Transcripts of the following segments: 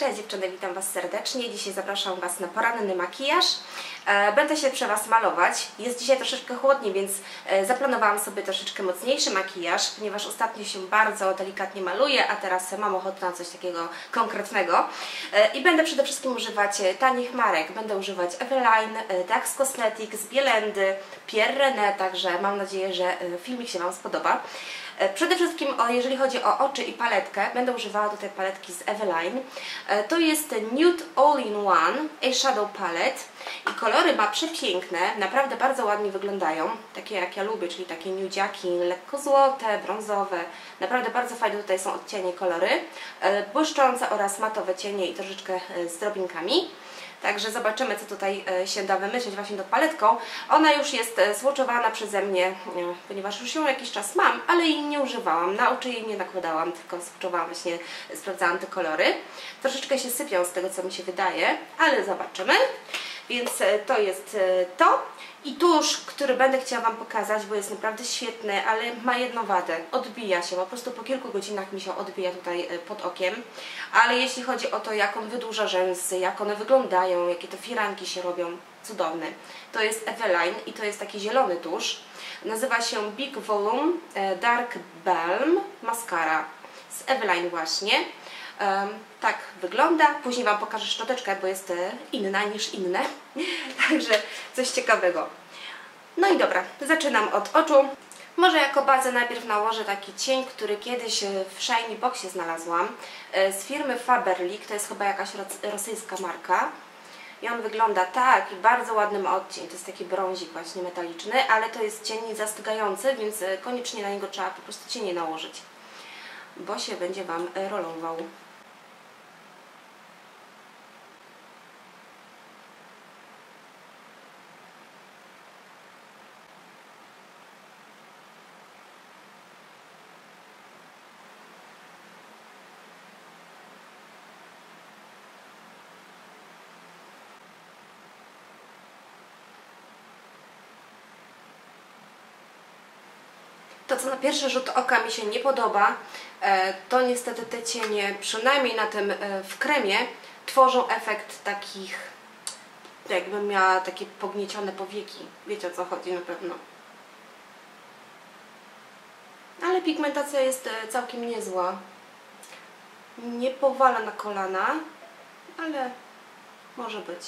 Cześć dziewczyny, witam Was serdecznie. Dzisiaj zapraszam Was na poranny makijaż. E, Będę się przy Was malować. Jest dzisiaj troszeczkę chłodniej, więc e, zaplanowałam sobie troszeczkę mocniejszy makijaż, ponieważ ostatnio się bardzo delikatnie maluję, a teraz mam ochotę na coś takiego konkretnego. E, I będę przede wszystkim używać tanich marek. Będę używać Eveline, Dax Cosmetics, Bielendy, Pierre René, także mam nadzieję, że filmik się Wam spodoba. E, Przede wszystkim, jeżeli chodzi o oczy i paletkę, będę używała tutaj paletki z Eveline. E, To jest Nude All-in-One Eyeshadow Palette i kolory ma przepiękne, naprawdę bardzo ładnie wyglądają, takie jak ja lubię, czyli takie nudziaki, lekko złote, brązowe, naprawdę bardzo fajne tutaj są odcienie kolory, e, błyszczące oraz matowe cienie i troszeczkę z drobinkami. Także zobaczymy, co tutaj e, się da wymyślić właśnie tą paletką. Ona już jest e, swatchowana przeze mnie, e, ponieważ już ją jakiś czas mam, ale jej nie używałam. Na oczy jej nie nakładałam, tylko swatchowałam właśnie, sprawdzałam te kolory. Troszeczkę się sypią z tego, co mi się wydaje, ale zobaczymy. Więc e, to jest e, to. I tusz, który będę chciała Wam pokazać, bo jest naprawdę świetny, ale ma jedną wadę. Odbija się, po prostu po kilku godzinach mi się odbija tutaj e, pod okiem. Ale jeśli chodzi o to, jak on wydłuża rzęsy, jak one wyglądają, jakie to firanki się robią, cudowny. To jest Eveline i to jest taki zielony tusz. Nazywa się Big Volume Dark Balm Mascara z Eveline właśnie. Tak wygląda. Później Wam pokażę szczoteczkę, bo jest e, inna niż inne. Także coś ciekawego. No i dobra, zaczynam od oczu. Może jako bazę najpierw nałożę taki cień, który kiedyś e, w Shiny Boxie znalazłam e, z firmy Faberlic. To jest chyba jakaś ros- rosyjska marka. I on wygląda tak i bardzo ładny ma odcień. To jest taki brązik właśnie metaliczny, ale to jest cień zastygający, więc koniecznie na niego trzeba po prostu cienie nałożyć, bo się będzie Wam rolował. To, co na pierwszy rzut oka mi się nie podoba, e, to niestety te cienie, przynajmniej na tym e, w kremie, tworzą efekt takich, jakbym miała takie pogniecione powieki. Wiecie o co chodzi na pewno. Ale pigmentacja jest e, całkiem niezła. Nie powala na kolana, ale może być.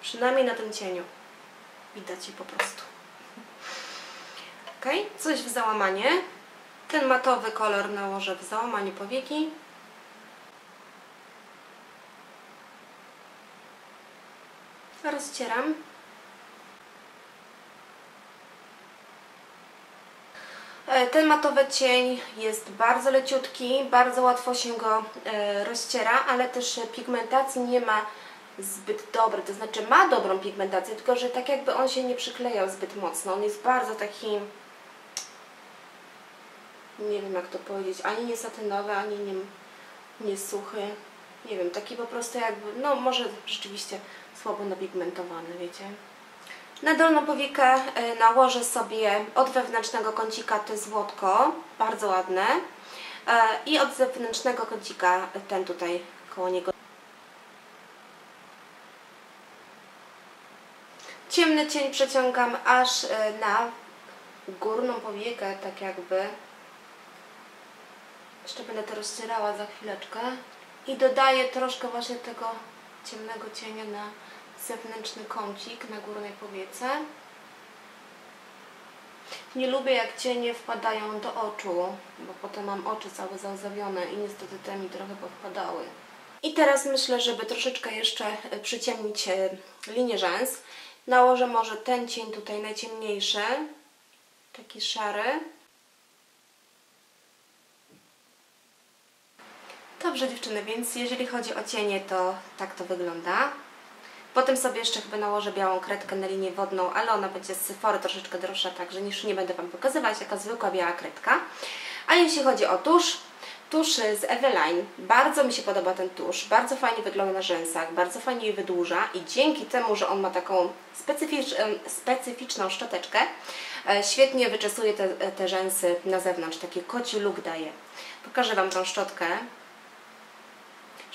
Przynajmniej na tym cieniu. Widać je po prostu. Ok, coś w załamanie. Ten matowy kolor nałożę w załamanie powieki. Rozcieram. E, Ten matowy cień jest bardzo leciutki, bardzo łatwo się go e, rozciera, ale też pigmentacji nie ma zbyt dobrej, to znaczy ma dobrą pigmentację, tylko że tak jakby on się nie przyklejał zbyt mocno. On jest bardzo taki, nie wiem jak to powiedzieć, ani nie satynowy, ani nie, nie suchy. Nie wiem, taki po prostu jakby, no może rzeczywiście słabo napigmentowany, wiecie. Na dolną powiekę e, nałożę sobie od wewnętrznego kącika te złotko, bardzo ładne. E, I od zewnętrznego kącika ten tutaj koło niego. Ciemny cień przeciągam aż e, na górną powiekę, tak jakby. Jeszcze będę to rozcierała za chwileczkę. I dodaję troszkę właśnie tego ciemnego cienia na zewnętrzny kącik na górnej powiece. Nie lubię jak cienie wpadają do oczu, bo potem mam oczy całe załzawione i niestety te mi trochę powpadały. I teraz myślę, żeby troszeczkę jeszcze e, przyciemnić e, linię rzęs, nałożę może ten cień tutaj najciemniejszy, taki szary. Dobrze dziewczyny, więc jeżeli chodzi o cienie, to tak to wygląda. Potem sobie jeszcze chyba nałożę białą kredkę na linię wodną, ale ona będzie z Sephory troszeczkę droższa, także niż nie będę Wam pokazywać, jaka zwykła biała kredka. A jeśli chodzi o tusz, tusz z Eveline. Bardzo mi się podoba ten tusz, bardzo fajnie wygląda na rzęsach, bardzo fajnie je wydłuża i dzięki temu, że on ma taką specyficz, specyficzną szczoteczkę, e, świetnie wyczesuje te, te rzęsy na zewnątrz, taki koci look daje. Pokażę Wam tą szczotkę.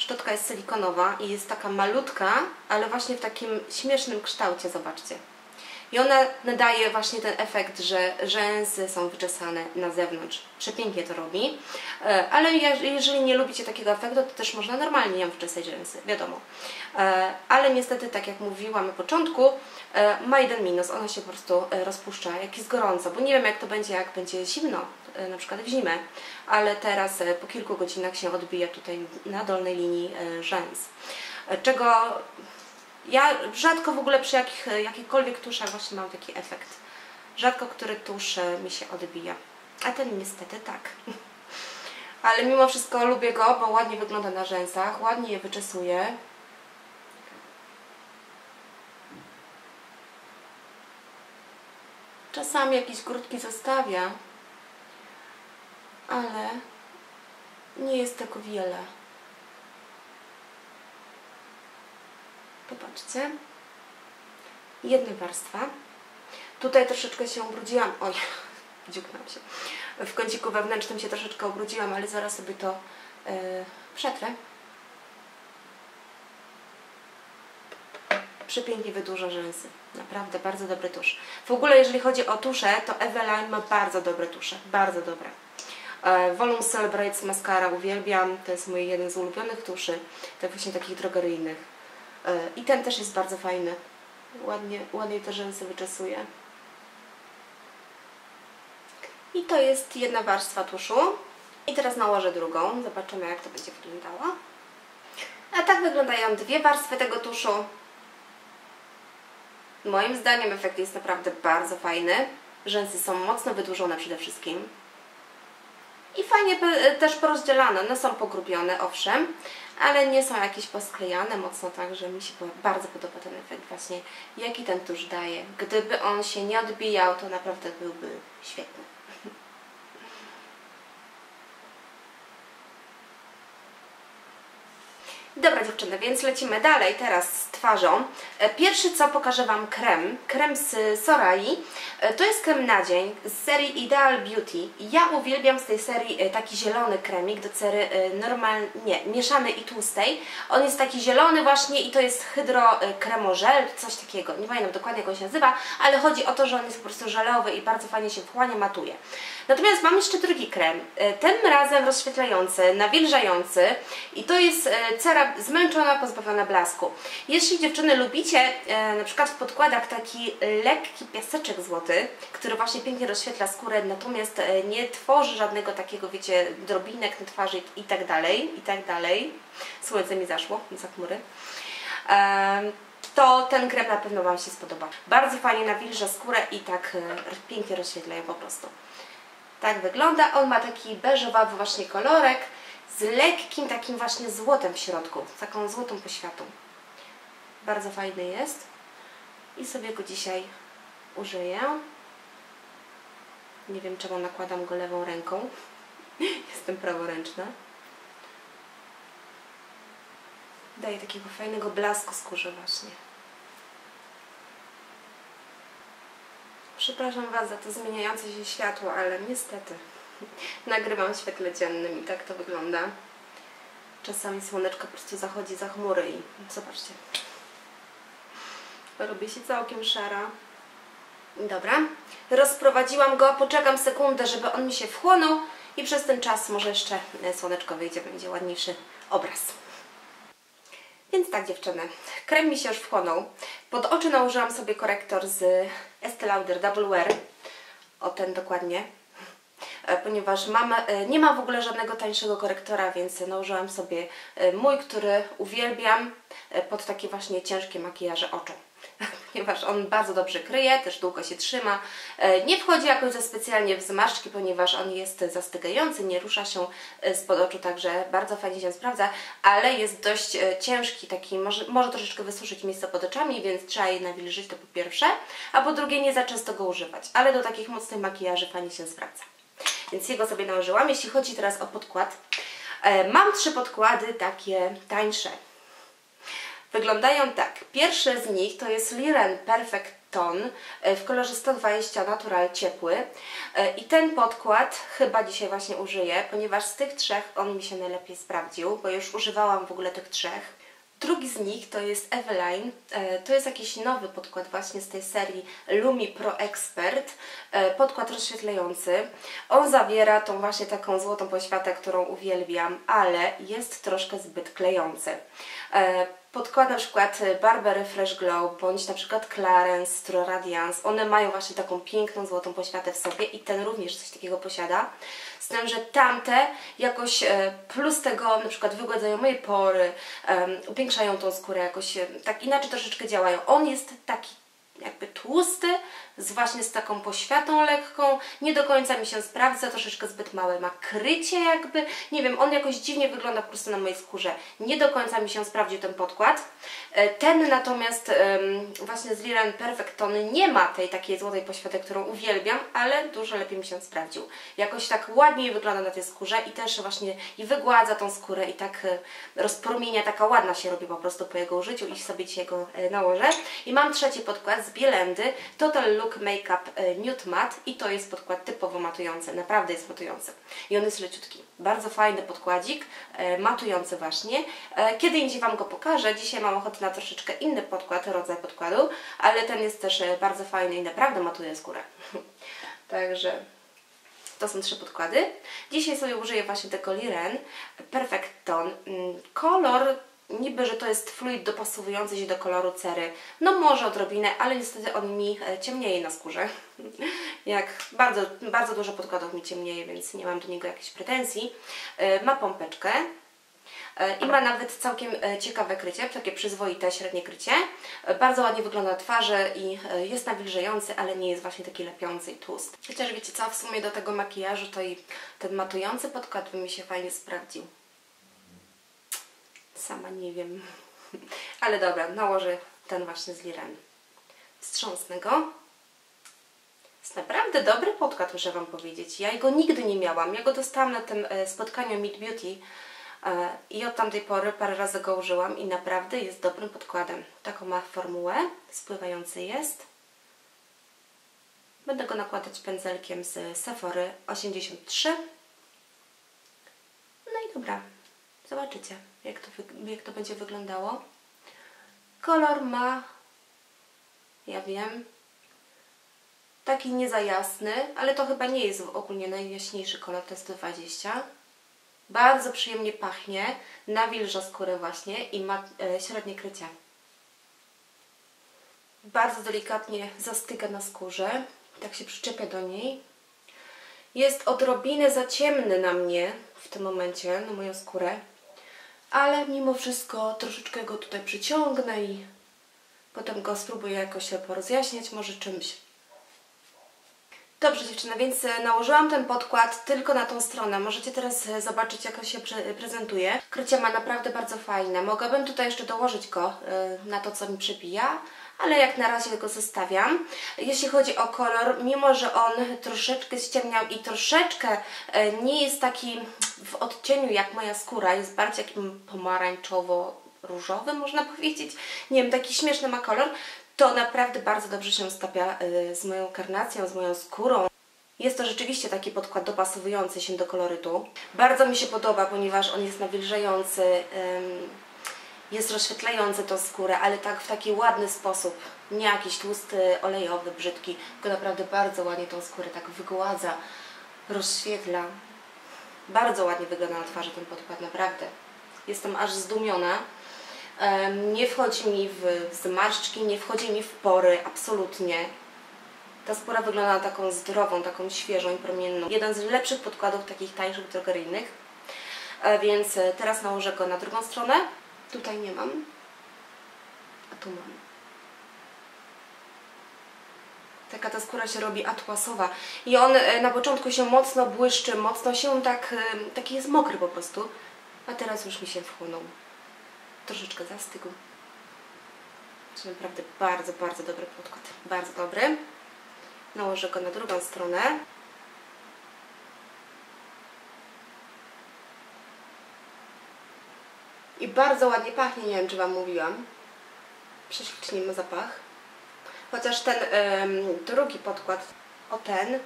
Szczotka jest silikonowa i jest taka malutka, ale właśnie w takim śmiesznym kształcie, zobaczcie. I ona nadaje właśnie ten efekt, że rzęsy są wyczesane na zewnątrz. Przepięknie to robi. E, ale jeżeli nie lubicie takiego efektu, to też można normalnie ją wyczesać rzęsy, wiadomo. E, ale niestety, tak jak mówiłam na początku, e, ma jeden minus. Ona się po prostu rozpuszcza, jak jest gorąco. Bo nie wiem, jak to będzie, jak będzie zimno, na przykład w zimę. Ale teraz po kilku godzinach się odbija tutaj na dolnej linii rzęs. Czego ja rzadko w ogóle przy jakich, jakichkolwiek tuszach właśnie mam taki efekt. Rzadko który tusz e, mi się odbija. A ten niestety tak. Ale mimo wszystko lubię go, bo ładnie wygląda na rzęsach, ładnie je wyczesuje. Czasami jakieś grudki zostawia, ale nie jest tego wiele. Popatrzcie. Jedna warstwa. Tutaj troszeczkę się ubrudziłam. Oj, dziuknęłam się. W kąciku wewnętrznym się troszeczkę ubrudziłam, ale zaraz sobie to yy, przetrę. Przepięknie wydłuża rzęsy. Naprawdę bardzo dobry tusz. W ogóle jeżeli chodzi o tusze, to Eveline ma bardzo dobre tusze. Bardzo dobre. E, Volume Celebrates Mascara uwielbiam. To jest mój jeden z ulubionych tuszy. Tak właśnie takich drogeryjnych. I ten też jest bardzo fajny. Ładnie, ładnie te rzęsy wyczesuje. I to jest jedna warstwa tuszu. I teraz nałożę drugą. Zobaczymy jak to będzie wyglądało. A tak wyglądają dwie warstwy tego tuszu. Moim zdaniem efekt jest naprawdę bardzo fajny. Rzęsy są mocno wydłużone przede wszystkim. I fajnie też porozdzielane. One są pogrubione, owszem, ale nie są jakieś posklejane mocno, także mi się bardzo podoba ten efekt właśnie, jaki ten tusz daje. Gdyby on się nie odbijał, to naprawdę byłby świetny. Dobra dziewczyny, więc lecimy dalej teraz z twarzą. E, pierwszy co pokażę Wam krem, krem z Sorai. E, to jest krem na dzień z serii Ideal Beauty. Ja uwielbiam z tej serii e, taki zielony kremik do cery normalnie, nie, mieszanej i tłustej. On jest taki zielony właśnie i to jest hydro kremożel, coś takiego, nie pamiętam dokładnie jak on się nazywa, ale chodzi o to, że on jest po prostu żelowy i bardzo fajnie się wchłania, matuje. Natomiast mam jeszcze drugi krem, tym razem rozświetlający, nawilżający i to jest cera zmęczona, pozbawiona blasku. Jeśli dziewczyny lubicie e, na przykład w podkładach taki lekki piaseczek złoty, który właśnie pięknie rozświetla skórę, natomiast e, nie tworzy żadnego takiego, wiecie, drobinek na twarzy i tak dalej, i tak dalej. Słońce mi zaszło za chmury. E, to ten krem na pewno Wam się spodoba. Bardzo fajnie nawilża skórę i tak e, pięknie rozświetla ją po prostu. Tak wygląda. On ma taki beżowawy właśnie kolorek z lekkim takim właśnie złotem w środku, z taką złotą poświatą. Bardzo fajny jest i sobie go dzisiaj użyję. Nie wiem czemu nakładam go lewą ręką. Jestem praworęczna. Daje takiego fajnego blasku skórze właśnie. Przepraszam Was za to zmieniające się światło, ale niestety nagrywam w świetle dziennym i tak to wygląda. Czasami słoneczko po prostu zachodzi za chmury i zobaczcie. Robi się całkiem szara. Dobra, rozprowadziłam go, poczekam sekundę, żeby on mi się wchłonął i przez ten czas może jeszcze słoneczko wyjdzie, będzie ładniejszy obraz. Więc tak dziewczyny, krem mi się już wchłonął. Pod oczy nałożyłam sobie korektor z Estee Lauder Double Wear. O ten dokładnie. E, ponieważ mam, e, nie ma w ogóle żadnego tańszego korektora, więc nałożyłam sobie e, mój, który uwielbiam pod takie właśnie ciężkie makijaże oczu. Ponieważ on bardzo dobrze kryje, też długo się trzyma. Nie wchodzi jakoś za specjalnie w zmarszczki, ponieważ on jest zastygający, nie rusza się spod oczu, także bardzo fajnie się sprawdza, ale jest dość ciężki, taki może, może troszeczkę wysuszyć miejsce pod oczami, więc trzeba je nawilżyć, to po pierwsze, a po drugie nie za często go używać, ale do takich mocnych makijaży fajnie się sprawdza więc jego sobie nałożyłam. Jeśli chodzi teraz o podkład, e, mam trzy podkłady takie tańsze. Wyglądają tak. Pierwszy z nich to jest Liren Perfect Ton e, w kolorze 120 Natural Ciepły. E, I ten podkład chyba dzisiaj właśnie użyję, ponieważ z tych trzech on mi się najlepiej sprawdził, bo już używałam w ogóle tych trzech. Drugi z nich to jest Eveline. E, to jest jakiś nowy podkład właśnie z tej serii Lumi Pro Expert. E, podkład rozświetlający. On zawiera tą właśnie taką złotą poświatę, którą uwielbiam, ale jest troszkę zbyt klejący. E, podkład na przykład Barber Fresh Glow bądź na przykład Clarence, Stro Radiance. One mają właśnie taką piękną złotą poświatę w sobie i ten również coś takiego posiada. Z tym, że tamte jakoś e, plus tego na przykład wygładzają moje pory, um, upiększają tą skórę jakoś, e, tak inaczej troszeczkę działają. On jest taki jakby tłusty, z właśnie z taką poświatą lekką, nie do końca mi się sprawdza, troszeczkę zbyt małe ma krycie jakby, nie wiem, on jakoś dziwnie wygląda po prostu na mojej skórze, nie do końca mi się sprawdził ten podkład. E, ten natomiast właśnie z Liren Perfect Tony nie ma tej takiej złotej poświaty, którą uwielbiam, ale dużo lepiej mi się sprawdził. Jakoś tak ładniej wygląda na tej skórze i też właśnie i wygładza tą skórę i tak e, rozpromienia, taka ładna się robi po prostu po jego użyciu i sobie dzisiaj go e, nałożę. I mam trzeci podkład z Bielendy, Total Look Makeup e, Nude Matte i to jest podkład typowo matujący, naprawdę jest matujący. I on jest leciutki. Bardzo fajny podkładzik, e, matujący właśnie. E, kiedy indziej Wam go pokażę, dzisiaj mam ochotę na troszeczkę inny podkład, rodzaj podkładu, ale ten jest też bardzo fajny i naprawdę matuje skórę. Także to są trzy podkłady. Dzisiaj sobie użyję właśnie tego Liren Perfect Tone. Mm, kolor niby, że to jest fluid dopasowujący się do koloru cery. No może odrobinę, ale niestety on mi e, ciemnieje na skórze. Jak bardzo, bardzo dużo podkładów mi ciemnieje, więc nie mam do niego jakichś pretensji. E, ma pompeczkę. E, I ma nawet całkiem ciekawe krycie, takie przyzwoite, średnie krycie. Bardzo ładnie wygląda na twarzy i jest nawilżający, ale nie jest właśnie taki lepiący i tłusty. Chociaż wiecie co, w sumie do tego makijażu to i ten matujący podkład by mi się fajnie sprawdził. Sama nie wiem. Ale dobra, nałożę ten właśnie z Liren. Wstrząsnę go. Jest naprawdę dobry podkład, muszę Wam powiedzieć. Ja go nigdy nie miałam. Ja go dostałam na tym e, spotkaniu Meet Beauty e, i od tamtej pory parę razy go użyłam i naprawdę jest dobrym podkładem. Taką ma formułę, spływający jest. Będę go nakładać pędzelkiem z Sephory 83. No i dobra, zobaczycie jak to, jak to będzie wyglądało. Kolor ma, ja wiem, taki nie za jasny, ale to chyba nie jest ogólnie najjaśniejszy kolor, to jest 20. Bardzo przyjemnie pachnie, nawilża skórę właśnie i ma e, średnie krycie. Bardzo delikatnie zastyga na skórze, tak się przyczepia do niej. Jest odrobinę za ciemny na mnie w tym momencie, na moją skórę ale mimo wszystko troszeczkę go tutaj przyciągnę i potem go spróbuję jakoś porozjaśniać, może czymś. Dobrze dziewczyny, więc e, nałożyłam ten podkład tylko na tą stronę. Możecie teraz e, zobaczyć jak on się prezentuje. Krycie ma naprawdę bardzo fajne. Mogłabym tutaj jeszcze dołożyć go e, na to, co mi przebija, ale jak na razie go zostawiam. Jeśli chodzi o kolor, mimo że on troszeczkę ściemniał i troszeczkę nie jest taki w odcieniu jak moja skóra, jest bardziej takim pomarańczowo-różowy można powiedzieć. Nie wiem, taki śmieszny ma kolor, to naprawdę bardzo dobrze się stapia y, z moją karnacją, z moją skórą. Jest to rzeczywiście taki podkład dopasowujący się do kolorytu. Bardzo mi się podoba, ponieważ on jest nawilżający, jest rozświetlający tą skórę, ale tak w taki ładny sposób. Nie jakiś tłusty, olejowy, brzydki, tylko naprawdę bardzo ładnie tą skórę tak wygładza, rozświetla. Bardzo ładnie wygląda na twarzy ten podkład, naprawdę. Jestem aż zdumiona nie wchodzi mi w zmarszczki, nie wchodzi mi w pory, absolutnie. Ta skóra wygląda na taką zdrową, taką świeżą i promienną. Jeden z lepszych podkładów, takich tańszych, drogeryjnych. E, więc e, teraz nałożę go na drugą stronę. Tutaj nie mam, a tu mam. Taka ta skóra się robi atłasowa i on e, na początku się mocno błyszczy, mocno się tak, taki jest mokry po prostu, a teraz już mi się wchłonął troszeczkę zastygł. To naprawdę bardzo, bardzo dobry podkład. Bardzo dobry. Nałożę go na drugą stronę. Bardzo ładnie pachnie, nie wiem czy Wam mówiłam. Prześlicznie ma zapach. Chociaż ten ym, drugi podkład, o ten,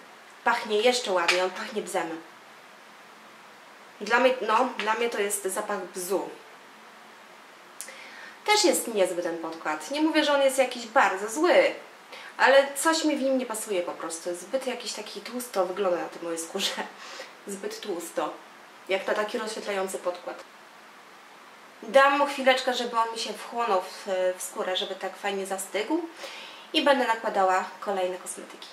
pachnie jeszcze ładniej, on pachnie bzem. Dla mnie, no, dla mnie to jest zapach bzu. Też jest niezły ten podkład. Nie mówię, że on jest jakiś bardzo zły, ale coś mi w nim nie pasuje po prostu. Zbyt jakiś taki tłusto wygląda na tej mojej skórze. Zbyt tłusto. Jak na taki rozświetlający podkład. Dam mu chwileczkę, żeby on mi się wchłonął w, w skórę, żeby tak fajnie zastygł i będę nakładała kolejne kosmetyki.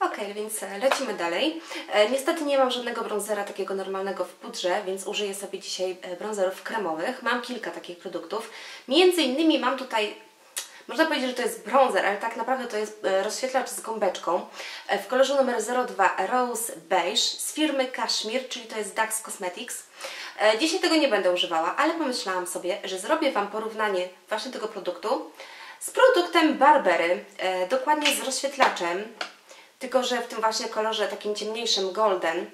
Ok, więc e, lecimy dalej. E, niestety nie mam żadnego bronzera takiego normalnego w pudrze, więc użyję sobie dzisiaj e, bronzerów kremowych. Mam kilka takich produktów. Między innymi mam tutaj można powiedzieć, że to jest bronzer, ale tak naprawdę to jest e, rozświetlacz z gąbeczką e, w kolorze numer 02 Rose Beige z firmy Kashmir, czyli to jest Dax Cosmetics. E, dzisiaj tego nie będę używała, ale pomyślałam sobie, że zrobię Wam porównanie właśnie tego produktu z produktem Barbery, dokładnie z rozświetlaczem, tylko że w tym właśnie kolorze takim ciemniejszym golden.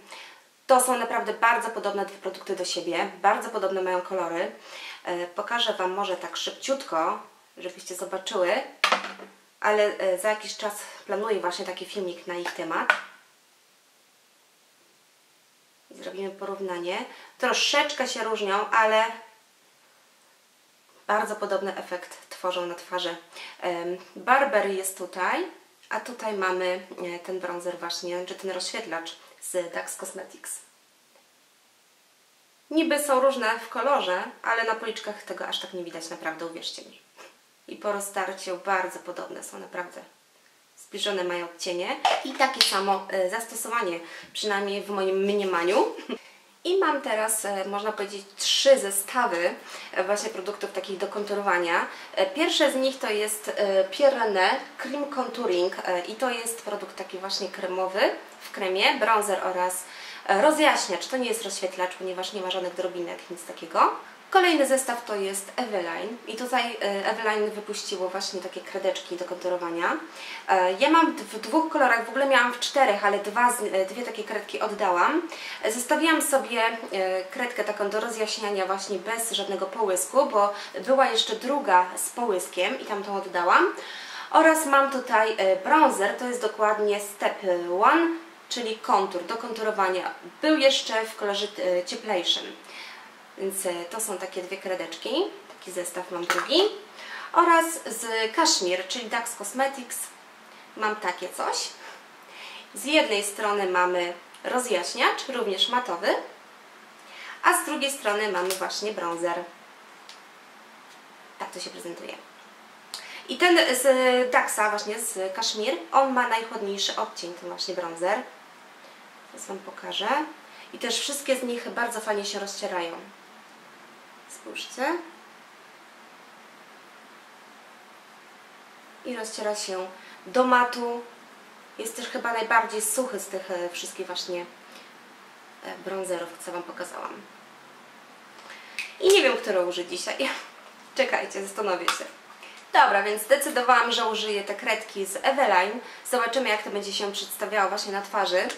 To są naprawdę bardzo podobne dwa produkty do siebie, bardzo podobne mają kolory. Pokażę Wam może tak szybciutko, żebyście zobaczyły, ale e, za jakiś czas planuję właśnie taki filmik na ich temat. Zrobimy porównanie. Troszeczkę się różnią, ale bardzo podobny efekt tworzą na twarzy. Barber jest tutaj, a tutaj mamy e, ten bronzer właśnie, czy ten rozświetlacz z Dax Cosmetics. Niby są różne w kolorze, ale na policzkach tego aż tak nie widać, naprawdę, uwierzcie mi i po roztarciu bardzo podobne są naprawdę. Zbliżone mają odcienie i takie samo e, zastosowanie, przynajmniej w moim mniemaniu. I mam teraz, e, można powiedzieć, trzy zestawy e, właśnie produktów takich do konturowania. Pierwsze z nich to jest Pierre Cream Contouring i to jest produkt taki właśnie kremowy w kremie, bronzer oraz rozjaśniacz. To nie jest rozświetlacz, ponieważ nie ma żadnych drobinek, nic takiego. Kolejny zestaw to jest Eveline i tutaj e, Eveline wypuściło właśnie takie kredeczki do konturowania. E, ja mam w dwóch kolorach, w ogóle miałam w czterech, ale dwa, e, dwie takie kredki oddałam. Zostawiłam sobie kredkę taką do rozjaśniania właśnie bez żadnego połysku, bo była jeszcze druga z połyskiem i tam tą oddałam. Oraz mam tutaj bronzer, to jest dokładnie Step One, czyli kontur do konturowania. Był jeszcze w kolorze cieplejszym. Więc e, to są takie dwie kredeczki. Taki zestaw mam drugi. Oraz z Kashmir, czyli Dax Cosmetics mam takie coś. Z jednej strony mamy rozjaśniacz, również matowy, a z drugiej strony mamy właśnie bronzer. Tak to się prezentuje. I ten z Daxa, właśnie z Kashmir, on ma najchłodniejszy odcień, ten właśnie bronzer. Teraz Wam pokażę. I też wszystkie z nich bardzo fajnie się rozcierają. Spójrzcie. I rozciera się do matu. Jest też chyba najbardziej suchy z tych e, wszystkich właśnie e, bronzerów, co Wam pokazałam. I nie wiem, które użyć dzisiaj. Czekajcie, zastanowię się. Dobra, więc zdecydowałam, że użyję te kredki z Eveline. Zobaczymy, jak to będzie się przedstawiało właśnie na twarzy.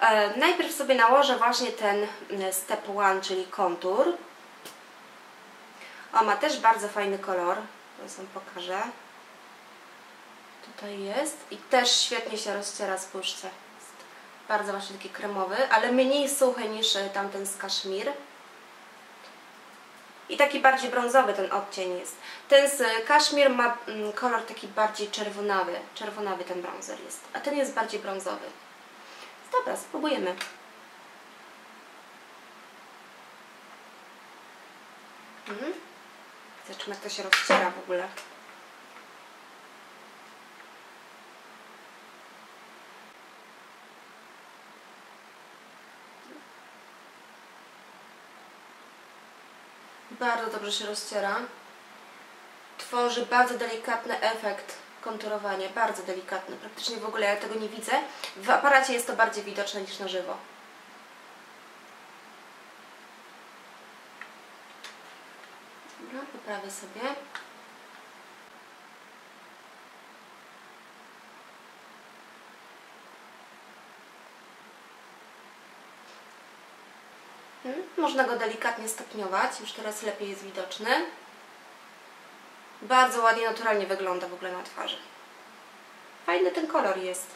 E, najpierw sobie nałożę właśnie ten step one, czyli kontur. O, ma też bardzo fajny kolor. Teraz Wam pokażę. Tutaj jest. I też świetnie się rozciera, spójrzcie. Jest bardzo właśnie taki kremowy, ale mniej suchy niż e, tamten z kaszmir. I taki bardziej brązowy ten odcień jest. Ten z kaszmir ma mm, kolor taki bardziej czerwonawy. Czerwonawy ten brązer jest. A ten jest bardziej brązowy. Dobra, spróbujemy. Mhm. Zobaczmy jak to się rozciera w ogóle. Bardzo dobrze się rozciera. Tworzy bardzo delikatny efekt konturowania, bardzo delikatny. Praktycznie w ogóle ja tego nie widzę. W aparacie jest to bardziej widoczne niż na żywo. Poprawię sobie. Mhm. Można go delikatnie stopniować, już teraz lepiej jest widoczny. Bardzo ładnie, naturalnie wygląda w ogóle na twarzy. Fajny ten kolor jest.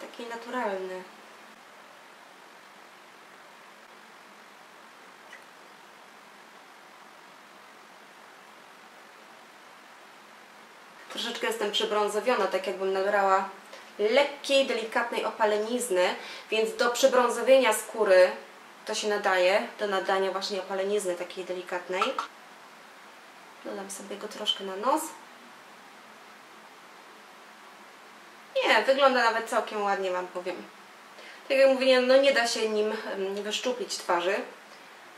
Taki naturalny. Troszeczkę jestem przybrązowiona, tak jakbym nabrała lekkiej, delikatnej opalenizny, więc do przybrązowienia skóry to się nadaje, do nadania właśnie opalenizny takiej delikatnej. Dodam sobie go troszkę na nos. Nie, wygląda nawet całkiem ładnie, Wam powiem. Tak jak mówię, no nie da się nim wyszczuplić twarzy.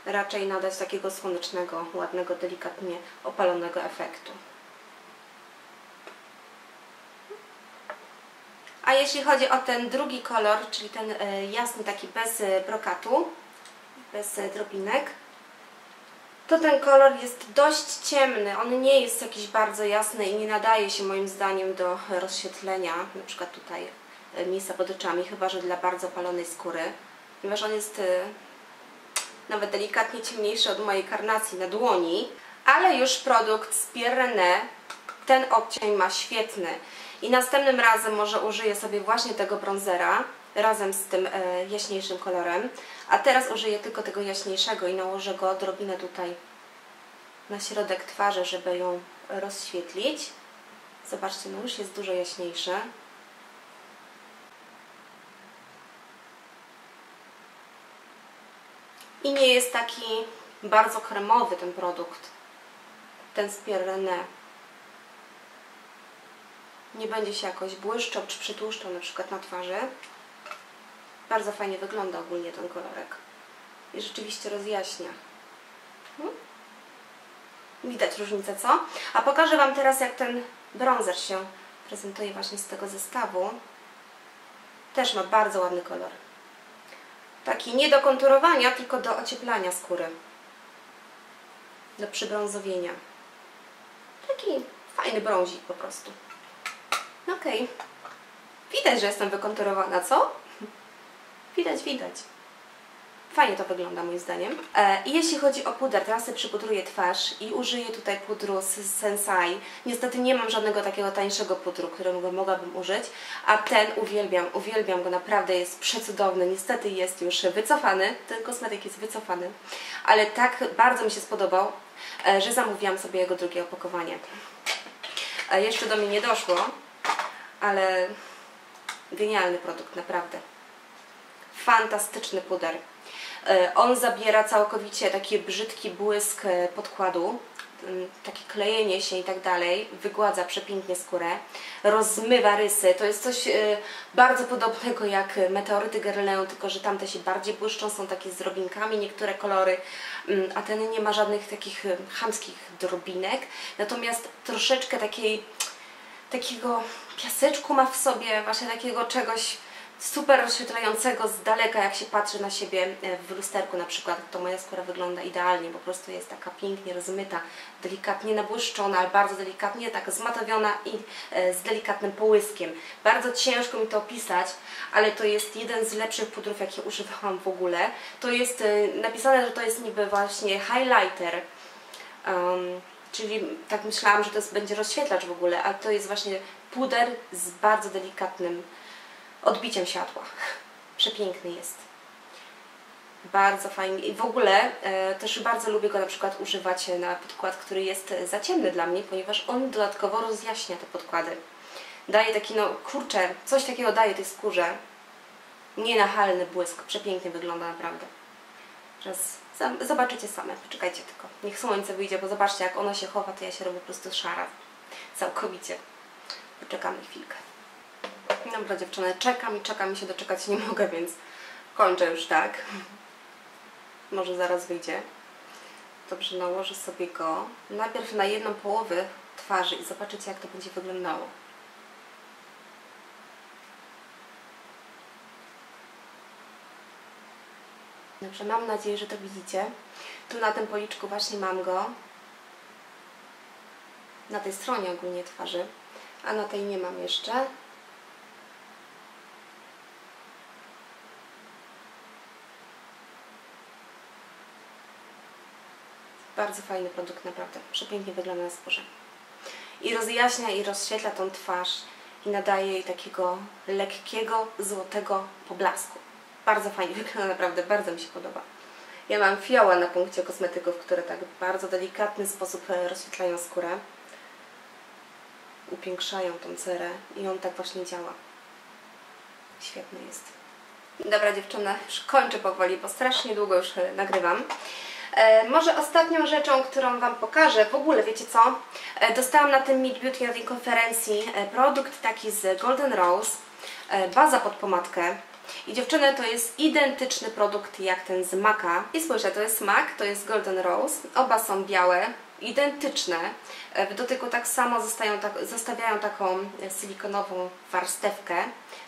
Raczej nadać takiego słonecznego, ładnego, delikatnie opalonego efektu. A jeśli chodzi o ten drugi kolor, czyli ten e, jasny, taki bez e, brokatu, bez e, drobinek, to ten kolor jest dość ciemny. On nie jest jakiś bardzo jasny i nie nadaje się moim zdaniem do rozświetlenia, na przykład tutaj miejsca pod oczami, chyba że dla bardzo palonej skóry, ponieważ on jest nawet delikatnie ciemniejszy od mojej karnacji na dłoni, ale już produkt z Pierre ten odcień ma świetny. I następnym razem może użyję sobie właśnie tego bronzera razem z tym e, jaśniejszym kolorem. A teraz użyję tylko tego jaśniejszego i nałożę go odrobinę tutaj na środek twarzy, żeby ją rozświetlić. Zobaczcie, no już jest dużo jaśniejszy. I nie jest taki bardzo kremowy ten produkt, ten z Pierre nie będzie się jakoś błyszczał czy przytłuszczał na przykład na twarzy. Bardzo fajnie wygląda ogólnie ten kolorek. I rzeczywiście rozjaśnia. Hmm? Widać różnicę, co? A pokażę Wam teraz, jak ten bronzer się prezentuje właśnie z tego zestawu. Też ma bardzo ładny kolor. Taki nie do konturowania, tylko do ocieplania skóry. Do przybrązowienia. Taki fajny brązik po prostu. Okej. Okay. Widać, że jestem wykonturowana, co? Widać, widać. Fajnie to wygląda moim zdaniem. E, I jeśli chodzi o puder, teraz sobie przypudruję twarz i użyję tutaj pudru z Sensai. Niestety nie mam żadnego takiego tańszego pudru, którego mogłabym użyć, a ten uwielbiam, uwielbiam go, naprawdę jest przecudowny. Niestety jest już wycofany, ten kosmetyk jest wycofany, ale tak bardzo mi się spodobał, e, że zamówiłam sobie jego drugie opakowanie. E, jeszcze do mnie nie doszło, ale genialny produkt, naprawdę. Fantastyczny puder. E, on zabiera całkowicie taki brzydki błysk e, podkładu, takie klejenie się i tak dalej, wygładza przepięknie skórę, rozmywa rysy. To jest coś e, bardzo podobnego jak meteoryty Guerlain, tylko że tamte się bardziej błyszczą, są takie z drobinkami niektóre kolory, mm, a ten nie ma żadnych takich chamskich drobinek, natomiast troszeczkę takiej takiego piaseczku ma w sobie, właśnie takiego czegoś super rozświetlającego z daleka, jak się patrzy na siebie e, w lusterku na przykład, to moja skóra wygląda idealnie, po prostu jest taka pięknie rozmyta, delikatnie nabłyszczona, ale bardzo delikatnie, tak zmatowiona i e, z delikatnym połyskiem. Bardzo ciężko mi to opisać, ale to jest jeden z lepszych pudrów, jakie używałam w ogóle. To jest e, napisane, że to jest niby właśnie highlighter, um, czyli tak myślałam, że to jest, będzie rozświetlacz w ogóle, ale to jest właśnie puder z bardzo delikatnym odbiciem światła. Przepiękny jest. Bardzo fajny i w ogóle e, też bardzo lubię go na przykład używać na podkład, który jest za ciemny dla mnie, ponieważ on dodatkowo rozjaśnia te podkłady. Daje taki, no kurczę, coś takiego daje tej skórze. Nienachalny błysk, przepięknie wygląda naprawdę. Teraz zobaczycie same, poczekajcie tylko. Niech słońce wyjdzie, bo zobaczcie jak ono się chowa, to ja się robię po prostu szara. Całkowicie. Poczekamy chwilkę. Dobra dziewczyny, czekam i czekam i się doczekać nie mogę, więc kończę już tak. Może zaraz wyjdzie. Dobrze, nałożę sobie go najpierw na jedną połowę twarzy i zobaczycie jak to będzie wyglądało. Dobrze, mam nadzieję, że to widzicie. Tu na tym policzku właśnie mam go. Na tej stronie ogólnie twarzy, a na tej nie mam jeszcze. Bardzo fajny produkt, naprawdę. Przepięknie wygląda na sporze. I rozjaśnia i rozświetla tą twarz i nadaje jej takiego lekkiego, złotego poblasku. Bardzo fajnie wygląda, naprawdę, bardzo mi się podoba. Ja mam fioła na punkcie kosmetyków, które tak w bardzo delikatny sposób e, rozświetlają skórę. Upiększają tą cerę i on tak właśnie działa. Świetny jest. Dobra dziewczyna, już kończę powoli, bo strasznie długo już e, nagrywam. E, może ostatnią rzeczą, którą Wam pokażę, w ogóle wiecie co? E, dostałam na tym Meet Beauty na tej konferencji e, produkt taki z Golden Rose, e, baza pod pomadkę. I dziewczyny, to jest identyczny produkt jak ten z Maka. I spójrzcie, to jest Mac, to jest Golden Rose. Oba są białe, identyczne. E, W dotyku tak samo zostają, tak, zostawiają taką silikonową warstewkę,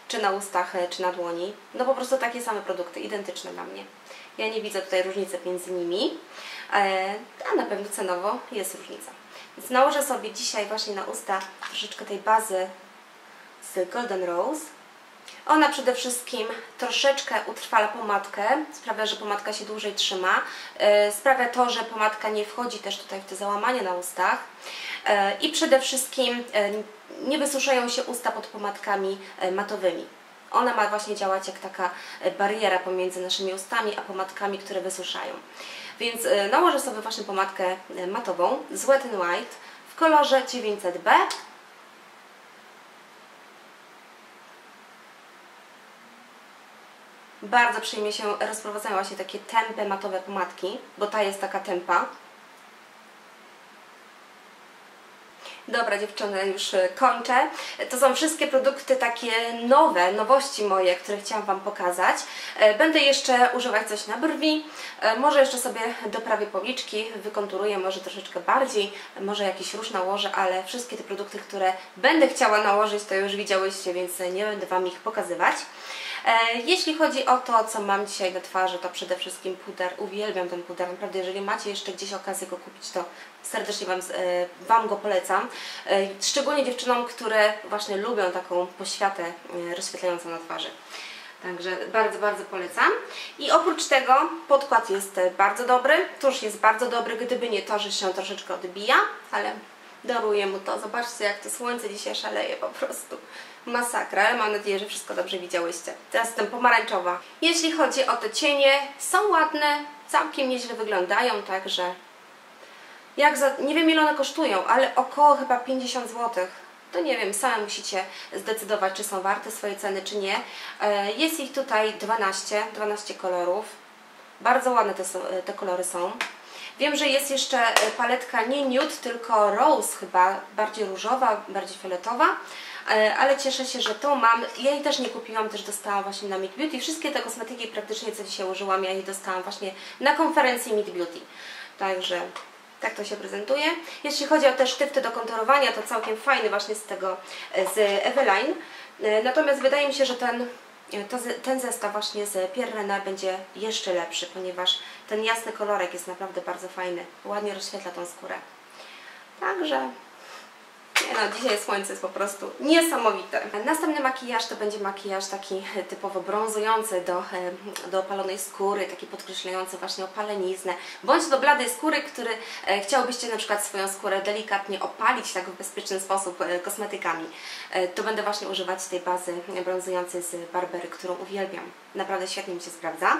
czy na ustach, e, czy na dłoni. No po prostu takie same produkty, identyczne dla mnie. Ja nie widzę tutaj różnicy między nimi, e, a na pewno cenowo jest różnica. Więc nałożę sobie dzisiaj właśnie na usta troszeczkę tej bazy z Golden Rose. Ona przede wszystkim troszeczkę utrwala pomadkę, sprawia, że pomadka się dłużej trzyma, e, sprawia to, że pomadka nie wchodzi też tutaj w te załamanie na ustach e, i przede wszystkim e, nie wysuszają się usta pod pomadkami matowymi. Ona ma właśnie działać jak taka bariera pomiędzy naszymi ustami a pomadkami, które wysuszają. Więc nałożę sobie właśnie pomadkę matową z Wet n White w kolorze 900B Bardzo przyjemnie się rozprowadzają właśnie takie tępe matowe pomadki, bo ta jest taka tempa. Dobra dziewczyny, już e, kończę. To są wszystkie produkty takie nowe, nowości moje, które chciałam Wam pokazać. E, Będę jeszcze używać coś na brwi, e, może jeszcze sobie doprawię policzki, wykonturuję może troszeczkę bardziej, może jakiś róż nałożę, ale wszystkie te produkty, które będę chciała nałożyć, to już widziałyście, więc nie będę Wam ich pokazywać. E, Jeśli chodzi o to, co mam dzisiaj na twarzy, to przede wszystkim puder. Uwielbiam ten puder. Naprawdę, jeżeli macie jeszcze gdzieś okazję go kupić, to serdecznie Wam, e, wam go polecam. E, Szczególnie dziewczynom, które właśnie lubią taką poświatę rozświetlającą na twarzy. Także bardzo, bardzo polecam. I oprócz tego podkład jest bardzo dobry, tusz jest bardzo dobry, gdyby nie to, że się troszeczkę odbija, ale daruję mu to. Zobaczcie, jak to słońce dzisiaj szaleje po prostu. Masakra, mam nadzieję, że wszystko dobrze widziałyście. Teraz jestem pomarańczowa. Jeśli chodzi o te cienie, są ładne, całkiem nieźle wyglądają, także jak za, nie wiem ile one kosztują, ale około chyba 50 zł. To nie wiem, same musicie zdecydować, czy są warte swojej ceny, czy nie. E, Jest ich tutaj 12, 12 kolorów. Bardzo ładne te, są- te kolory są. Wiem, że jest jeszcze e, paletka nie nude, tylko rose chyba, bardziej różowa, bardziej fioletowa, E, ale cieszę się, że tą mam. Ja jej też nie kupiłam, też dostałam właśnie na Meet Beauty. Wszystkie te kosmetyki praktycznie, co dzisiaj użyłam, ja je dostałam właśnie na konferencji Meet Beauty. Także tak to się prezentuje. Jeśli chodzi o te sztyfty do konturowania, to całkiem fajny właśnie z tego, e, z Eveline. E, Natomiast wydaje mi się, że ten, e, to, ten zestaw właśnie z Pierre Renard będzie jeszcze lepszy, ponieważ ten jasny kolorek jest naprawdę bardzo fajny. Ładnie rozświetla tą skórę. Także no, dzisiaj słońce jest po prostu niesamowite. Następny makijaż to będzie makijaż taki typowo brązujący do, e, do opalonej skóry, taki podkreślający właśnie opaleniznę, bądź do bladej skóry, który e, chciałbyście na przykład swoją skórę delikatnie opalić tak w bezpieczny sposób e, kosmetykami. E, to będę właśnie używać tej bazy brązującej z Barbery, którą uwielbiam. Naprawdę świetnie mi się sprawdza.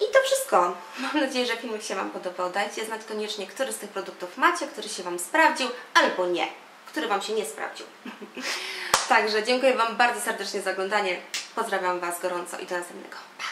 I to wszystko. Mam nadzieję, że filmik się Wam podobał. Dajcie znać koniecznie, który z tych produktów macie, który się Wam sprawdził, albo nie, który Wam się nie sprawdził. Także dziękuję Wam bardzo serdecznie za oglądanie. Pozdrawiam Was gorąco i do następnego. Pa!